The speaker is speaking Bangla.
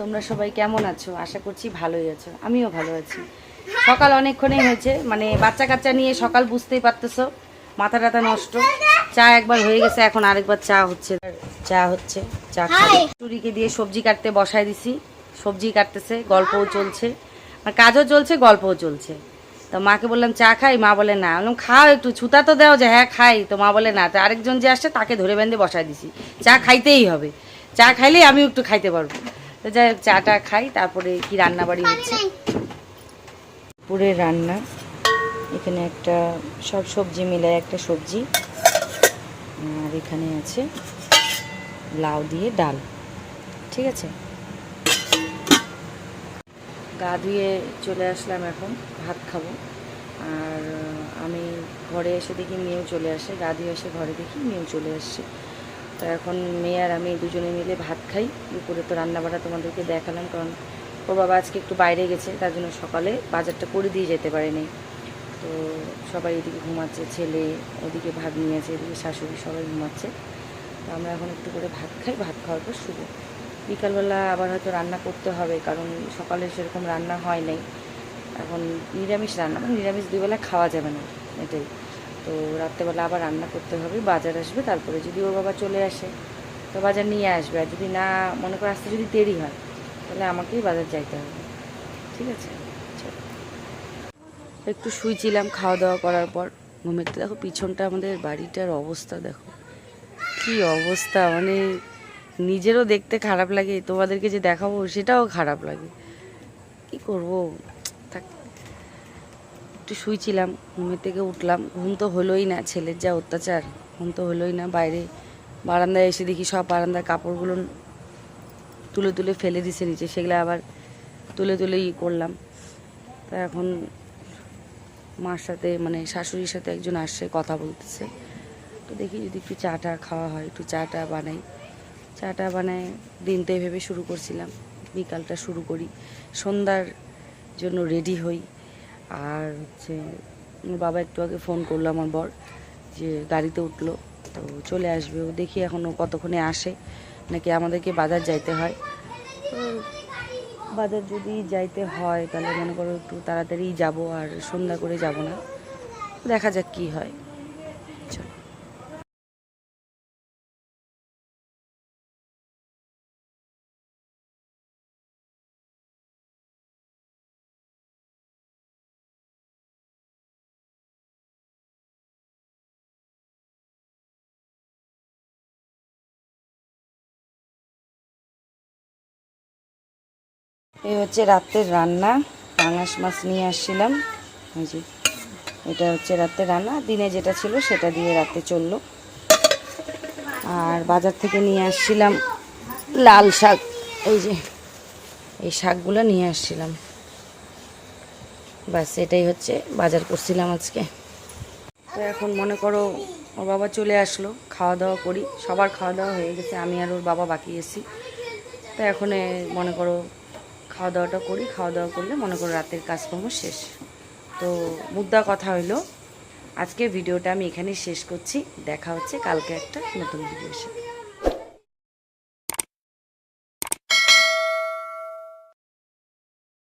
তোমরা সবাই কেমন আছো? আশা করছি ভালোই আছো। আমিও ভালো আছি। সকাল অনেকক্ষণই হয়েছে মানে বাচ্চা কাচ্চা নিয়ে সকাল বুঝতেই পারতেছো মাথা টাথা নষ্ট। চা একবার হয়ে গেছে এখন আরেকবার চা হচ্ছে। চা হচ্ছে চা চুরিকে দিয়ে সবজি কাটতে বসায় দিছি সবজি কাটতেছে গল্পও চলছে। আর কাজও চলছে গল্পও চলছে। তো মাকে বললাম চা খাই? মা বলে না। বললাম খাও একটু ছুতা তো দেও যে হ্যাঁ খাই। তো মা বলে না। তো আরেকজন যে আসছে তাকে ধরে বেঁধে বসায় দিছি। চা খাইতেই হবে। চা খাইলেই আমিও একটু খাইতে পারব। তো যাই হোক, চাটা খাই, তারপরে কি রান্না বাড়ি হচ্ছে? পুরে রান্না। এখানে একটা সব সবজি মিলে একটা সবজি, আর এখানে আছে লাউ দিয়ে ডাল, ঠিক আছে? গা ধুয়ে চলে আসলাম এখন, ভাত খাব। আর আমি ঘরে এসে দেখি মেয়েও চলে আসে, গা ধুয়ে এসে ঘরে দেখি মেয়েও চলে আসছে। তো এখন মেয়ে আর আমি দুজনে মিলে ভাত খাই। দুপুরে তো রান্নাবাড়া তোমাদেরকে দেখালাম, কারণ ওর বাবা আজকে একটু বাইরে গেছে, তার জন্য সকালে বাজারটা করে দিয়ে যেতে পারেনি। তো সবাই এদিকে ঘুমাচ্ছে, ছেলে ওদিকে ভাত নিয়ে আছে, এদিকে শাশুড়ি সবাই ঘুমাচ্ছে। তো আমরা এখন একটু করে ভাত খাই, ভাত খাওয়ার পর শুভ বিকালবেলা আবার হয়তো রান্না করতে হবে, কারণ সকালে সেরকম রান্না হয় নাই। এখন নিরামিষ রান্না মানে নিরামিষ দুবেলা খাওয়া যাবে না, এটাই। তো রাত্রেবেলা আবার রান্না করতে হবে, বাজার আসবে, তারপরে যদি ওর বাবা চলে আসে, তো বাজার নিয়ে আসবে। আর যদি না, মনে করে আসতে যদি দেরি হয়, তাহলে আমাকেই বাজার যাইতে হবে। ঠিক আছে? একটু শুইছিলাম খাওয়া দাওয়া করার পর। ঘুমের তো দেখো, পিছনটা আমাদের বাড়িটার অবস্থা দেখো। কি অবস্থা মানে নিজেরও দেখতে খারাপ লাগে, তোমাদেরকে যে দেখাবো সেটাও খারাপ লাগে। কি করব? একটু শুইছিলাম, ঘুমের থেকে উঠলাম। ঘুম তো হলোই না, ছেলের যা অত্যাচার, ঘুম তো হলোই না। বাইরে বারান্দায় এসে দেখি সব বারান্দার কাপড়গুলো তুলে তুলে ফেলে দিছে নিচে, সেগুলো আবার তুলে তুলে ই করলাম। তা এখন মার সাথে মানে শাশুড়ির সাথে একজন আসছে, কথা বলতেছে। তো দেখি যদি একটু চাটা খাওয়া হয়, একটু চাটা বানাই। চাটা বানায় দিন তো এভাবে শুরু করছিলাম, বিকালটা শুরু করি। সন্ধ্যার জন্য রেডি হই। আর হচ্ছে বাবা একটু আগে ফোন করল আমার বর যে গাড়িতে উঠল, তো চলে আসবে। ও দেখি এখনও কতক্ষণে আসে, নাকি আমাদেরকে বাজার যাইতে হয়। তো বাজার যদি যাইতে হয়, তাহলে মনে করো একটু তাড়াতাড়ি যাব, আর সন্ধ্যা করে যাব না। দেখা যাক কি হয়। চলো। এই হচ্ছে রাতের রান্না, পাঙাশ মাছ নিয়ে আসছিলাম। এই যে, এটা হচ্ছে রাতের রান্না। দিনে যেটা ছিল সেটা দিয়ে রাতে চলল। আর বাজার থেকে নিয়ে আসছিলাম লাল শাক। এই যে, এই শাকগুলো নিয়ে আসছিলাম। ব্যাস, এটাই হচ্ছে বাজার করছিলাম আজকে। তো এখন মনে করো, ওর বাবা চলে আসলো খাওয়া দাওয়া করি। সবার খাওয়া দাওয়া হয়ে গেছে, আমি আর ওর বাবা বাকি এসি তো এখন মনে করো খাওয়া দাওয়াটা করি, খাওয়া দাওয়া করলে মনে করো রাতের কাজকর্ম শেষ। তো মুদ্রা কথা হইল আজকে ভিডিওটা আমি এখানেই শেষ করছি। দেখা হচ্ছে কালকে একটা নতুন ভিডিও সাথে।